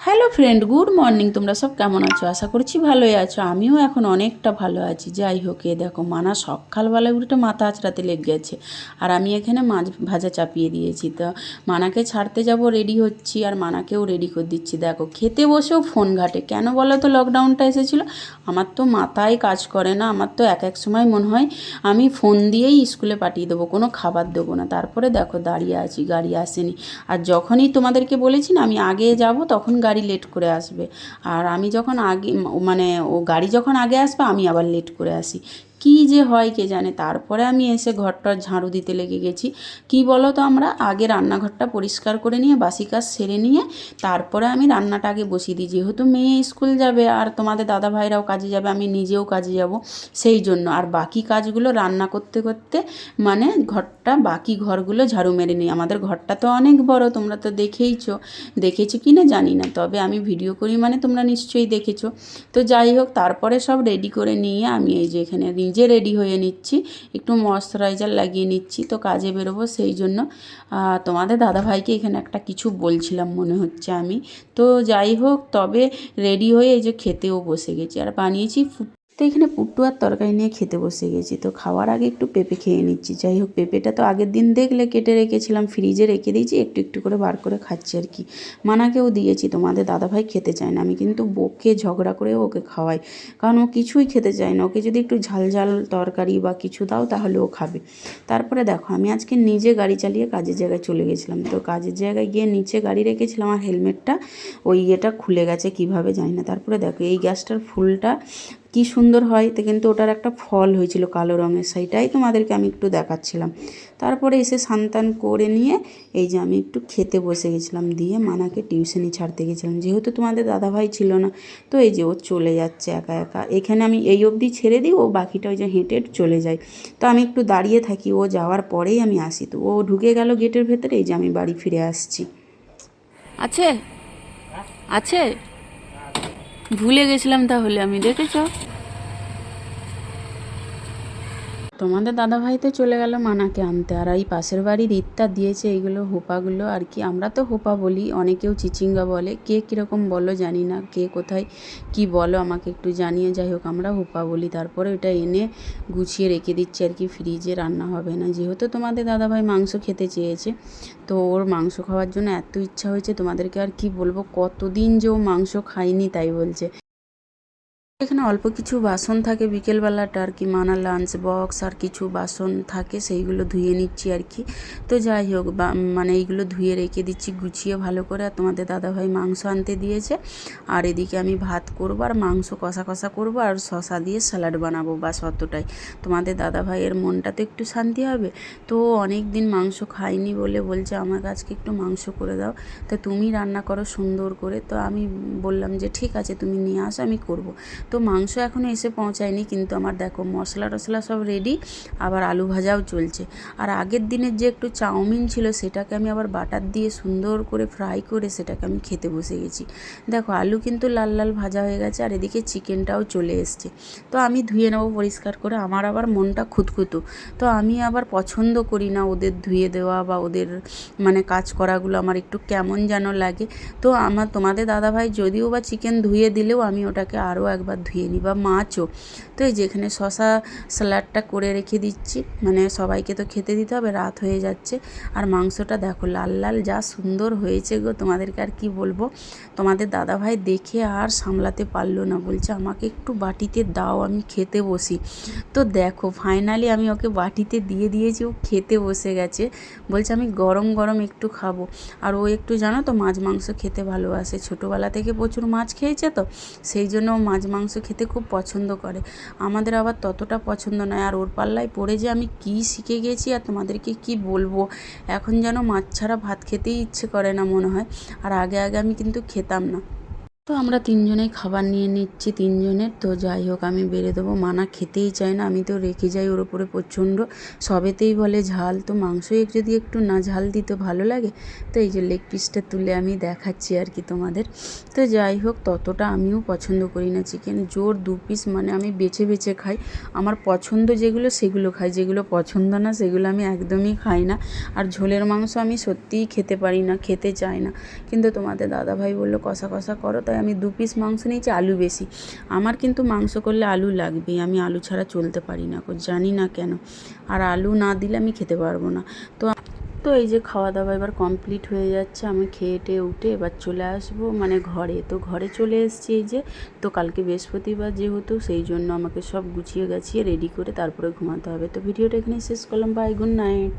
Hello friend, good morning. তোমরা সব কেমন আছো? আশা করছি ভালোই আছো। আমিও এখন অনেকটা ভালো আছি। যাই হোক, এ দেখো, মানা সকালবেলায় উঠে মাথা আঁচড়াতে লেগে গেছে। আর আমি এখানে মাছ ভাজা চাপিয়ে দিয়েছি। তো মানাকে ছাড়তে যাব, রেডি হচ্ছি। আর মানাকেও রেডি করে দিচ্ছি। দেখো, খেতে বসেও ফোন ঘাটে। কেন বলো তো লকডাউনটা এসেছিল? আমার তো মাথায় কাজ করে না। আমার তো এক এক সময় মনে হয় আমি ফোন দিয়েই স্কুলে পাঠিয়ে দেবো, কোনো খাবার দেবো না। তারপরে দেখো, দাঁড়িয়ে আছি, গাড়ি আসেনি। আর যখনই তোমাদেরকে বলেছি না, আমি আগে যাব, তখন গাড়ি লেট করে আসবে। আর আমি যখন আগে মানে ও গাড়ি যখন আগে আসবে, আমি আবার লেট করে আসি। কী যে হয় কে জানে। তারপরে আমি এসে ঘরটার ঝাড়ু দিতে লেগে গেছি। কি বলো তো আমরা? আগে রান্নাঘরটা পরিষ্কার করে নিয়ে, বাসি কাজ সেরে নিয়ে, তারপরে আমি রান্নাটা আগে বসিয়ে দিই। যেহেতু মেয়ে স্কুল যাবে, আর তোমাদের দাদা ভাইরাও কাজে যাবে, আমি নিজেও কাজে যাব। সেই জন্য আর বাকি কাজগুলো রান্না করতে করতে মানে ঘরটা, বাকি ঘরগুলো ঝাড়ু মেরে নিই। আমাদের ঘরটা তো অনেক বড়, তোমরা তো দেখেইছো। দেখেছ কি না জানি না, তবে আমি ভিডিও করি মানে তোমরা নিশ্চয়ই দেখেছ। তো যাই হোক, তারপরে সব রেডি করে নিয়ে আমি এই যে এখানে নিজে রেডি হয়ে নিচ্ছি, একটু ময়শ্চারাইজার লাগিয়ে নিচ্ছি, তো কাজে বেরোবো সেই জন্য। তোমাদের দাদাভাইকে এখানে একটা কিছু বলছিলাম মনে হচ্ছে আমি। তো যাই হোক, তবে রেডি হয়ে এই যে খেতেও বসে গেছি। আর বানিয়েছি তো এখানে পুট্টু আর তরকারি নিয়ে খেতে বসে গেছি। তো খাওয়ার আগে একটু পেঁপে খেয়ে নিচ্ছি। যাই হোক, পেঁপেটা তো আগের দিন দেখলে কেটে রেখেছিলাম, ফ্রিজে রেখে দিয়েছি, একটু একটু করে বার করে খাচ্ছি আর কি। মানাকেও দিয়েছি, তোমাদের দাদাভাই খেতে চায় না। আমি কিন্তু বকে ঝগড়া করে ওকে খাওয়াই। কারণ ও কিছুই খেতে চায় না। ওকে যদি একটু ঝাল ঝাল তরকারি বা কিছু দাও, তাহলে ও খাবে। তারপরে দেখো, আমি আজকে নিজে গাড়ি চালিয়ে কাজের জায়গায় চলে গেছিলাম। তো কাজের জায়গায় গিয়ে নিচে গাড়ি রেখেছিলাম আর হেলমেটটা, ওই ইয়েটা খুলে গেছে কীভাবে জানি না। তারপরে দেখো, এই গ্যাসটার ফুলটা কি সুন্দর হয়, তো কিন্তু ওটার একটা ফল হয়েছিল কালো রঙের সেইটাই তোমাদেরকে আমি একটু দেখাচ্ছিলাম। তারপরে এসে সান্তান করে নিয়ে এই যে আমি একটু খেতে বসে গেছিলাম, দিয়ে মানাকে টিউশনি ছাড়তে গেছিলাম। যেহেতু তোমাদের দাদাভাই ছিল না, তো এই যে ও চলে যাচ্ছে একা একা। এখানে আমি এই অবধি ছেড়ে দিই, ও বাকিটা ওই যে হেঁটে চলে যায়। তো আমি একটু দাঁড়িয়ে থাকি, ও যাওয়ার পরেই আমি আসি। তো ও ঢুকে গেল গেটের ভেতরে, এই যে আমি বাড়ি ফিরে আসছি। আছে? আছে? ভুলে গেছিলাম তাহলে আমি দেখেছ? তোমাদের দাদাভাই তো চলে গেল মানাকে আনতে, আর এই পাশের বাড়ির ইত্যা দিয়েছে এইগুলো, হোপাগুলো, আর কি আমরা তো হোপা বলি, অনেকেও চিচিঙ্গা বলে। কে কীরকম বলো জানি না, কে কোথায় কি বলো আমাকে একটু জানিয়ে, যাই হোক আমরা হোপা বলি। তারপরে ওটা এনে গুছিয়ে রেখে দিচ্ছি আর কি, ফ্রিজে রান্না হবে না। যেহেতু তোমাদের দাদাভাই মাংস খেতে চেয়েছে, তো ওর মাংস খাওয়ার জন্য এত ইচ্ছা হয়েছে, তোমাদেরকে আর কি বলব, কতদিন যে ও মাংস খায়নি তাই বলছে। এখানে অল্প কিছু বাসন থাকে বিকেলবেলাটা আর কি, মানা লাঞ্চ বক্স আর কিছু বাসন থাকে, সেইগুলো ধুয়ে নিচ্ছি আর কি। তো যাই হোক মানে এইগুলো ধুয়ে রেখে দিচ্ছি গুছিয়ে ভালো করে। আর তোমাদের দাদাভাই মাংস আনতে দিয়েছে। আর এদিকে আমি ভাত করব আর মাংস কষা কষা করব আর শশা দিয়ে স্যালাড বানাবো বাস অতটাই। তোমাদের দাদাভাইয়ের মনটা তো একটু শান্তি হবে। তো অনেক দিন মাংস খাইনি বলে বলছে, আমার কাছকে একটু মাংস করে দাও। তো তুমি রান্না করো সুন্দর করে। তো আমি বললাম যে, ঠিক আছে, তুমি নিয়ে আসো, আমি করব। তো মাংস এখনও এসে পৌঁছায়নি, কিন্তু আমার দেখো মশলা টশলা সব রেডি আবার আলু ভাজাও চলছে। আর আগের দিনের যে একটু চাউমিন ছিল, সেটাকে আমি আবার বাটার দিয়ে সুন্দর করে ফ্রাই করে সেটাকে আমি খেতে বসে গেছি। দেখো, আলু কিন্তু লাল লাল ভাজা হয়ে গেছে, আর এদিকে চিকেনটাও চলে এসছে। তো আমি ধুয়ে নেব পরিষ্কার করে, আমার আবার মনটা খুঁতখুতো। তো আমি আবার পছন্দ করি না ওদের ধুয়ে দেওয়া বা ওদের মানে কাজ করাগুলো, আমার একটু কেমন যেন লাগে। তো আমার তোমাদের দাদাভাই যদিও বা চিকেন ধুয়ে দিলেও আমি ওটাকে আরও একবার ধুয়ে নিই বা মাছও। তো এই যেখানে শশা স্যালাডটা করে রেখে দিচ্ছি। মানে সবাইকে তো খেতে দিতে হবে, রাত হয়ে যাচ্ছে। আর মাংসটা দেখো, লাল লাল যা সুন্দর হয়েছে গো। তোমাদেরকে আর কি বলব? তোমাদের দাদাভাই দেখে আর সামলাতে পারল না। বলছে, আমাকে একটু বাটিতে দাও, আমি খেতে বসি। তো দেখো, ফাইনালি আমি ওকে বাটিতে দিয়ে দিয়েছি, ও খেতে বসে গেছে। বলছে, আমি গরম গরম একটু খাব। আর ও একটু জানো তো, মাছ মাংস খেতে ভালোবাসে। ছোটোবেলা থেকে প্রচুর মাছ খেয়েছে তো, সেই জন্য মাছ মাংস খেতে খুব পছন্দ করে। আমাদের আবার ততটা পছন্দ নয়। আর ওর পাল্লায় পড়ে যে আমি কি শিখে গেছি আর তোমাদেরকে কি বলব? এখন যেন মাছ ছাড়া ভাত খেতেই ইচ্ছে করে না মনে হয়। আর আগে আগে আমি কিন্তু খেতাম না। তো আমরা তিনজনেই খাবার নিয়ে নিচ্ছি, তিনজনের। তো যাই হোক, আমি বেড়ে দেবো। মানা খেতেই চায় না, আমি তো রেখে যাই ওর ওপরে প্রচণ্ড। সবেতেই বলে ঝাল। তো মাংসই যদি একটু না ঝাল দিতে ভালো লাগে, তো এই যে লেগ পিসটা তুলে আমি দেখাচ্ছি আর কি তোমাদের। তো যাই হোক, ততটা আমিও পছন্দ করি না চিকেন জোর দু পিস মানে আমি বেছে বেছে খাই। আমার পছন্দ যেগুলো, সেগুলো খাই। যেগুলো পছন্দ না, সেগুলো আমি একদমই খাই না। আর ঝোলের মাংস আমি সত্যিই খেতে পারি না, খেতে চাই না। কিন্তু তোমাদের দাদাভাই বলল, কষা কষা করো। তাই আমি দু পিস মাংস নিয়েছি, আলু বেশি। আমার কিন্তু মাংস করলে আলু লাগবেই, আমি আলু ছাড়া চলতে পারি না জানি না কেন। আর আলু না দিলে আমি খেতে পারব না। তো তো এই যে খাওয়া দাওয়া এবার কমপ্লিট হয়ে যাচ্ছে, আমি খেয়ে টেয়ে উঠে এবার চলে আসব মানে ঘরে। তো ঘরে চলে এসেছি এই যে, তো কালকে বৃহস্পতিবার যেহেতু, সেই জন্য আমাকে সব গুছিয়ে গাছিয়ে রেডি করে তারপরে ঘুমাতে হবে। তো ভিডিওটা এখানে শেষ করলাম বাই গুড নাইট